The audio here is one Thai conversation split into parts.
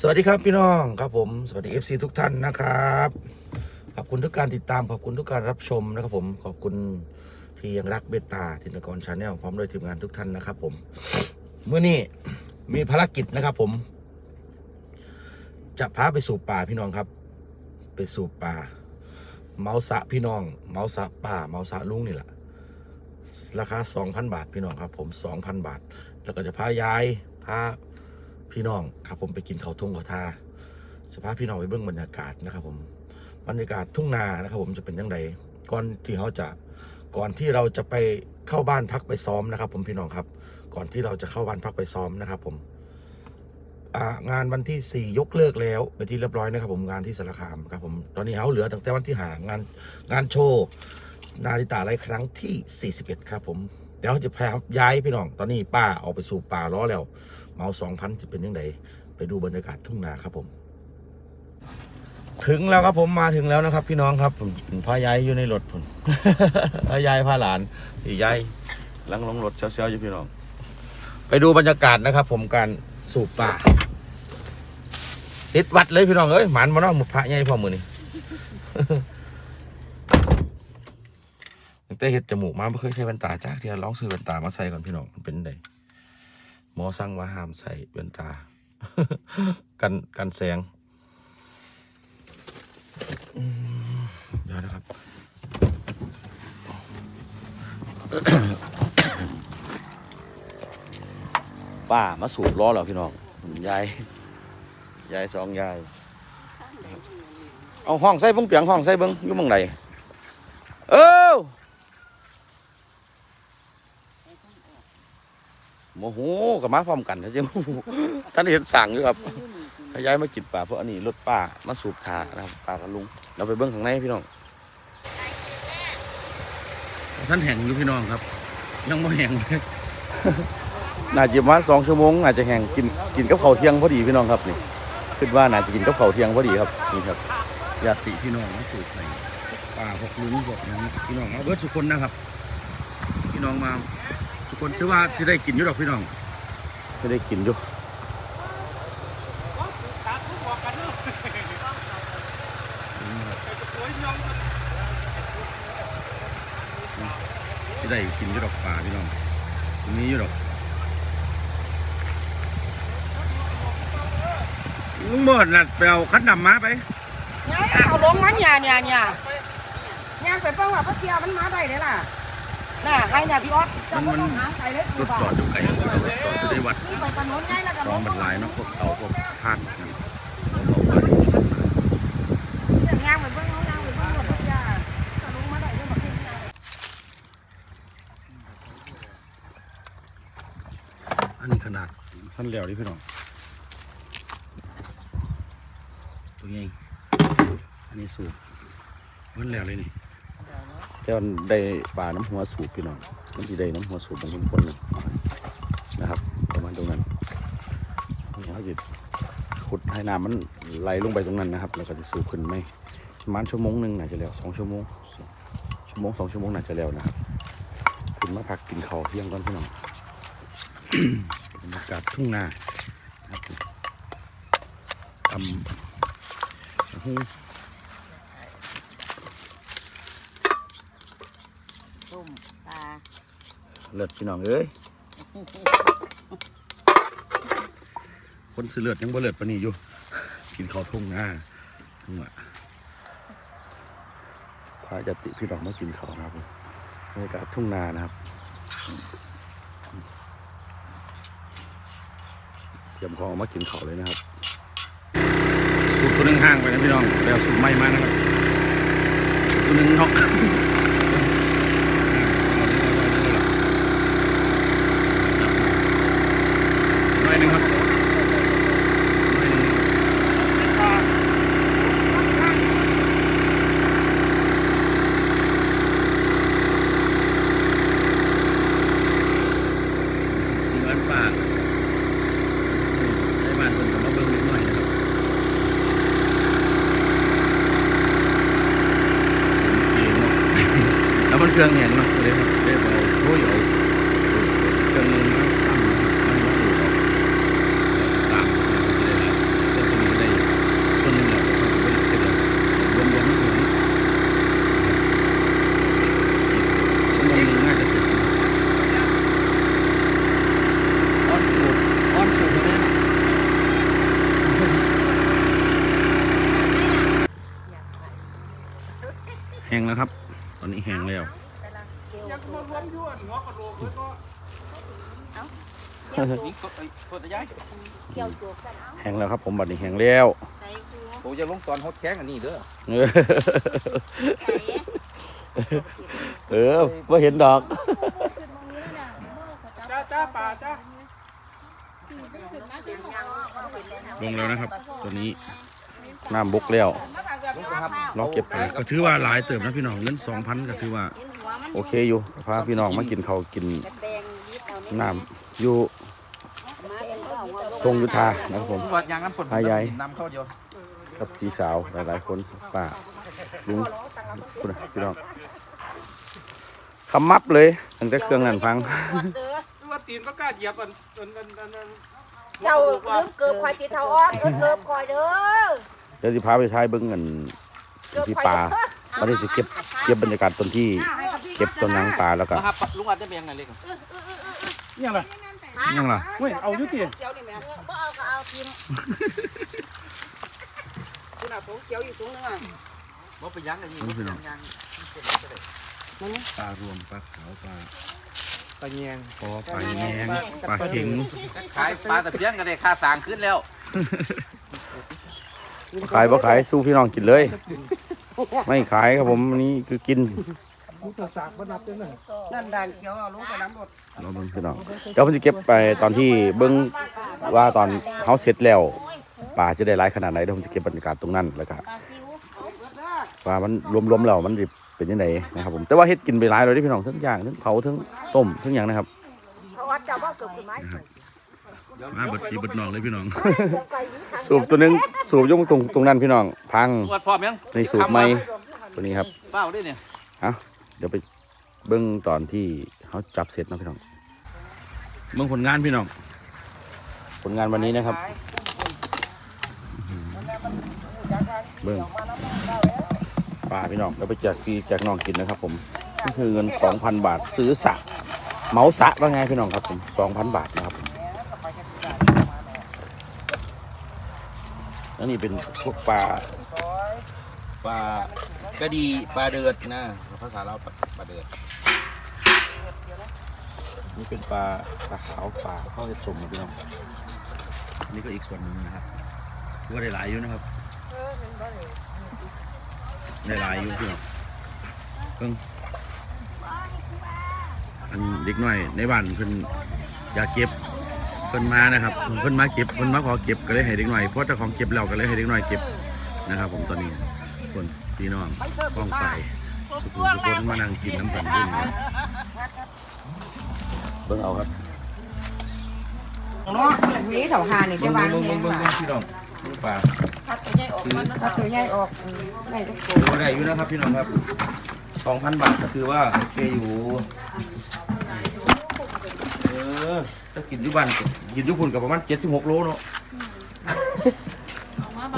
สวัสดีครับพี่น้องครับผมสวัสดี FC ทุกท่านนะครับขอบคุณทุกการติดตามขอบคุณทุกการรับชมนะครับผมขอบคุณที่ยังรักเบตตาทินกรชาแนลพร้อมด้วยทีมงานทุกท่านนะครับผมเมื่อนี้มีภารกิจนะครับผม จะพาไปสู่ป่าพี่น้องครับ ไปสู่ป่า เมาสะพี่น้อง เมาสะป่า เมาสะลุงนี่แหละราคา 2,000 บาทพี่น้องครับผม 2,000 บาท แล้วก็จะพายายพา พี่น้องครับผมไปกินเขาทุ่งข้าวทาจะพาพพี่น้องไปเบื้องบรรยากาศนะครับ ผมบรรยากาศทุ่งนานะครับ ผมจะเป็นยังไงก่อนที่เขาจะก่อนที่เราจะไปเข้าบ้านพักไปซ้อมนะครับ ผมพี่น้องครับ ก่อนที่เราจะเข้าบ้านพักไปซ้อมนะครับ ผมงานวันที่ 4 ยกเลิกแล้วไปนที่เรียบร้อยนะครับ ผมงานที่สารคามครับผมตอนนี้เขาเหลือตั้งแต่วันที่หางานงานโชว์นาฬิตาไรครั้งที่ 41 ครับ ผมเดี๋ยวจะพยายามย้ายพี่น้อง ตอนนี้ป้าออกไปสู่ป่าล้อแล้ว เมาสองพันจะเป็นยังไงไปดูบรรยากาศทุ่งนาครับผม ถึงแล้วครับผมมาถึงแล้วนะครับ พี่น้องครับผมพายายอยู่ในรถผมพายายพาหลานพี่ยายลังลงรถเซียวๆอยู่พี่น้อง ไปดูบรรยากาศนะครับ ผมการสูบป่าติดวัดเลยพี่น้องเอ้ยหมันมาเนาะหมุดพระใหญ่พอมือนี่ตั้งแต่เห็ดจมูกมาไม่เคยใช้แว่นตาจ้าที่ลองซื้อแว่นตามาใส่ก่อนพี่น้องมันเป็นไง หมอสั่งว่าห้ามใส่แว่นตา กันกันแสงเดี๋ยวนะครับ ป้ามาสูบล้อแล้วพี่น้องยายยายสองยาย เอาห้องใส่เบิ้งเปียงห้องใส่เบิ้งอยู่มองไหนเออ โมโหกับมาพร้อมกันนะเจ้าท่านเห็นสั่งอยู่ครับให้ย้ายมากินป่าเพราะอันนี้รถป้ามาสูบถานะครับป้ากับลุง เราไปเบิ้งข้างในพี่น้องท่านแห่งอยู่พี่น้องครับ ยังไม่แห่งเลยน่าจะประมาณสองชั่วโมงอาจจะแห่งกินกินกับข้าวเที่ยงพอดีพี่น้องครับนี่คิดว่าน่าจะกินกับข้าวเที่ยงพอดีครับนี่ครับญาติพี่น้องมาสูบไปป่าพวกลุงพวกนั้นพี่น้องเอาเบิร์ดสุกคนนะครับ พี่น้องมา ทุกคนเชื่อว่าจะได้กินอยู่หรอกพี่น้องจะได้กินอยู่จะได้กินอยู่ดอกป่าพี่น้องมีอยู่ดอกลุงเบิดน่ะไปเอาคัดนำมาไปเนี่ยเอาลงมาเนี่ยเนี่ยเนี่ยเนี่ยไปเป้าว่าพระเทียมันมาได้เลยล่ะ น่ะใครเนี่ยพี่ออสจะไม่ต้องหาใส่เลยรถจอดอยู่ไกลรถจอดจะได้วัดนี่ไปถนนใหญ่แล้วก็รลองงมันหลายเนาะพวกเตาพวกทานนั่นเรื่องยางไปเบิ่งเอายางไปเบิ่งรถพระเทียจะลงมาได้ยังบ่ขึ้นยางอันนี้ขนาดท่านแล้วดิพี่น้องตัวใหญ่อันนี้สูบมันแล้วเลยนี่ แต่มันได้ปลาน้ำหัวสูบพี่น้องมันสิได้น้ำหัวสูบบางคนคนนนะครับ ประมาณตรงนั้นเราจะขุดให้น้ำมันไหลลงไปตรงนั้นนะครับ แล้วก็จะสูบขึ้นไหมประมาณชั่วโมงหนึ่งน่าจะแล้วสองชั่วโมงชั่วโมงสองชั่วโมงน่าจะแล้วนะครับขึ้นมาพักกินข้าวเที่ยงก่อนพี่น้องบรรยากาศทุ่งนาทำโอ้โห ตุ่มปลา เลือดพี่น้องเอ้ยคนซื้อเลือดยังบ่เลือดปนีอยู่ กินข้าวทุ่งนาทุ่งอะพาญาติพี่น้องมากินข้าวนะครับบรรยากาศทุ่งนานะครับเตรียมของมากินข้าวเลยนะครับสูบตัวหนึงห่างไปนะพี่น้องแล้วสูบไม่มานะครับตัวหนึงนอก หน่อยหนึงครับหน่อยหนึงเงินฝากใช้บ้านคนกับมาเบิ้งนิดหน่อยนะครับแล้วมันเครื่องแห้งเนาะเลยครับเรียกว่าโอ้ยเอาเครื่องนึงมาตั้งมันมาดูดออก ตามจะได้แล้ว ห้งแล้วครับ ตอนนี้แห้งแล้วนี่ก็ไอ้ตัวตะย้ายเกี่ยวตัวกันเอาแห้งแล้วครับ ผมบัดนี้แห้งแล้วใส่กูตัวจะลงตอนฮดแข้งอันนี้เด้อเออใส่เออว่าเห็นดอกจ้าจ้าป่าจ้าลงแล้วนะครับ ตัวนี้ น้ำบกแล้วลงไปครับลองเก็บไปก็ถือว่าหลายเติมนะพี่น้องเงินสองพันก็ถือว่า โอเคอยู่พาพี่น้องมากินเขาวกินแดงยิบเอานี่น้ำอยู่มาเองก็เอาว่าตรงยุทธานะครับผม วัดยางน้ำฝนพายายนำเข้าเดียวกับพี่สาวหลายๆคนป้าลุงคุณน่ะพี่น้องคำมับเลยตั้งแต่เครื่องนั่นฟัง ว่าตีนก็กล้าเหยียบอันอันอันอันอันเจ้าลืมเกือบควายติดเท้าอ้อนเกือบเกือบควายเด้อเดี๋ยวสิพาไปทายเบิ้งเงินที่ป่ามาได้สิเก็บเก็บบรรยากาศต้นที่เก็บต้นนางป่าแล้วก็นะครับลุงอัดจะเป็นยังไงเล็กยังไงยังล่ะเว้ยเอาอยู่ติเกี่ยวนี่แม่ก็เอาก็เอาทิมคุณเอาถุงเกี่ยวอยู่ถุงนึงอะว่าไปยังอันนี้พี่น้องยางปลารวมปลาขาวปลาตะเงียงปอปลาแยงปลาเข็งขายปลาตะเพียนก็ได้ค่าสางขึ้นแล้ว ขายบ่ขายสู้พี่น้องกินเลย ไม่ขายครับผมอันนี้คือกินกูจะสากมานับจังเลยนั่นด่านเขียวเอาลงไปน้ำรถเราเบิ่งพี่น้องเดี๋ยวผมจะเก็บไปตอนที่เบิ่งว่าตอนเฮาเสร็จแล้วป่าจะได้หลายขนาดไหนเดี๋ยวผมจะเก็บบรรยากาศตรงนั้นแล้วก็ปลาซิวว่ามันรวมๆแล้วมันสิเป็นยังไงนะครับผมแต่ว่าเฮ็ดกินไปหลายเลยเด้อพี่น้องทั้งย่างทั้งเผาทั้งต้มทั้งอย่างนะครับเพราะว่าเจ้าว่าเกือบคือไม้ มาเบิดพี่เบิดน้องเลยพี่น้อง สูบตัวนึงสูบอยงตรงตรงนั้นพี่น้องพังลุงอัดพร้อมยังในสูบใหมตัวนี้ครับเปล่าด้วยเนี่ยเดี๋ยวไปเบิ้งตอนที่เขาจับเสร็จนะพี่น้องเบิ้งผลงานพี่น้อง ผลงานวันนี้นะครับเบิ้งป่าพี่น้องแล้วไปแจกพี่แจกน้องกินนะครับ ผมนี่คือเงินสองพันบาทซื้อสระเมาสระว่าไงพี่น้องครับผมสองพันบาทนะครับ ผมแล้วนี่เป็นพวกปลาปลากระดีปลาเดือดนะภาษาเราปลาเดือดนี่เป็นปลาปลาขาวปลาข้าวเห็ดสมนะพี่น้องอันนี้ก็อีกส่วนหนึ่งนะครับก็ได้หลายอยู่นะครับได้หลายอยู่พี่น้องเพิ่งอันเด็กน้อยในบ้านเพิ่นอยากเก็บ พิ่นมานะครับเพิ่นมาเก็บเพิ่นมาขอเก็บก็เลยให้เด็กหน้อยเพราะเจ้าของเก็บแล้วก็เลยให้เด็กหน้อยเก็บนะครับ ผมตอนนี้คนพี่น้องป้องไปสุขุมสุขคนมานั่งกินน้ำเพิ่นอยู่นี่เบิ่งเอาครับนี่สาหานี่จะวางเบิ่งแห้เบิ่งงว่าเบิ่งพี่น้องดูปลาถ้าตัวใหญ่ออกได้ทุกตัวได้อยู่นะครับพี่น้องครับสองพันบาทก็คือว่าโอเคอยู่เออ ถ้ากินอยุบันกินอยุพุ่นกับประมาณเจ็ดสิบหกโลเนาะ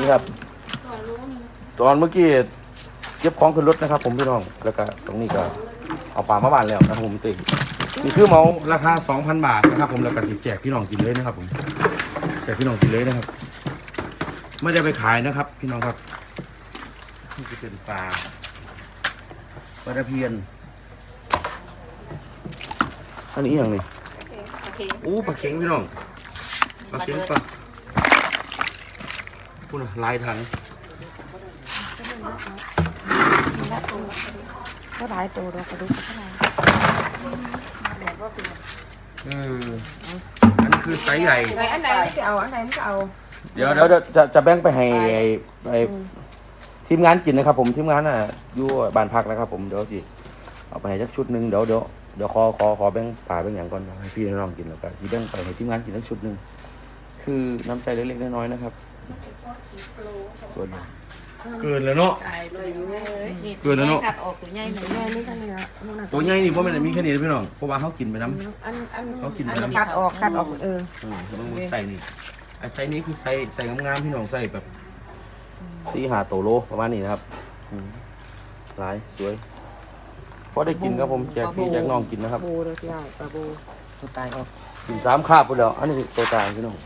นี่ครับตอนเมื่อกี้เก็บของขึ้นรถนะครับ ผมพี่น้องแล้วก็ตรงนี้ก็เอาปลามาบ้านแล้วนะครับผมตินี่คือเหมาราคา2,000บาทนะครับ ผมแล้วก็สิแจกพี่น้องกินเลยนะครับ ผมแจกพี่น้องกินเลยนะครับ ไม่ได้ไปขายนะครับ พี่น้องครับนี่จะเป็นปลาปลาตะเพียนอันนี้อหย่างนี้ โอ้ปลาเข็งพี่น้องปลาเข็งปลาพูดนะลายถังก็หลายตัวดอกกระดูกข้างในเอออันนี้คือไซส์ใหญ่ ไหนอันไหนไม่จะเอาอันไหนไม่จะเอาเดี๋ยวเดี๋ยวเดี๋ยวจะจะแบ่งไปให้ไอ้ไอ้ทีมงานกินนะครับผมทีมงานอะอยู่บ้านพักนะครับผมเดี๋ยวสิเอาไปให้สักชุดหนึ่งเดี๋ยวเดี๋ยว เดี๋ยวขอขอขอแบ่งป่าแบ่งอย่างก่อนนะให้พี่น้องกินแล้วก็สิแบ่งไปให้ทีมงานกินสักชุดหนึ่งคือน้ำใจเล็กๆน้อยๆนะครับส่วนเกินแล้วเนาะเกินแล้วเนอะ ตัดออกตัวใหญ่หน่อยแม่นี่ท่านนี่ละนู่นน่ะตัวใหญ่นี่เพราะมันมีแค่นี้นะพี่น้องเพราะว่าเขากินไปน้ำ อันอันเขากินอัไปนน้ำคัดออกคัดออกเอออืมแล้วมันใส่นี่ไอ้ไซส์นี้คือไซส์ใส่งามๆพี่น้องใส่แบบสี่หาโตโลประมาณนี้นะครับอืมหลายสวย พอได้กินครับผมแจกพี่แจกน้องกินนะครับโบเลยพี่ใหญ่ปลาโบตัวตายออกกินสามคาบไปแล้ว อันนี้ตัวตายพี่น้อง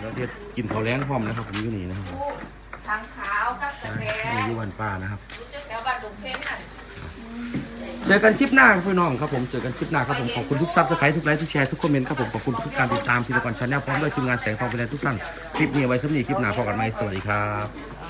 แล้วจะกินข้าวแล้งพร้อมนะครับผมอยู่นี่นะครับทางขาวกับสแตนี่นอยู่บ้านป้านะครับแถวบ้านลุงเพ่นน่ะเจอกันคลิปหน้าครับพี่น้องครับผม เจอกันคลิปหน้าครับผม ขอบคุณทุกซับสไครต์ทุกไลค์ทุกแชร์ทุกคอมเมนต์ครับผม ขอบคุณทุกการติดตามทีละก่อนชาแนลพร้อมด้วยทีมงานแสงทองเป็นทุกท่าน คลิปนี้เอาไว้สำหรับคลิปหน้าพบกันใหม่สวัสดีครับ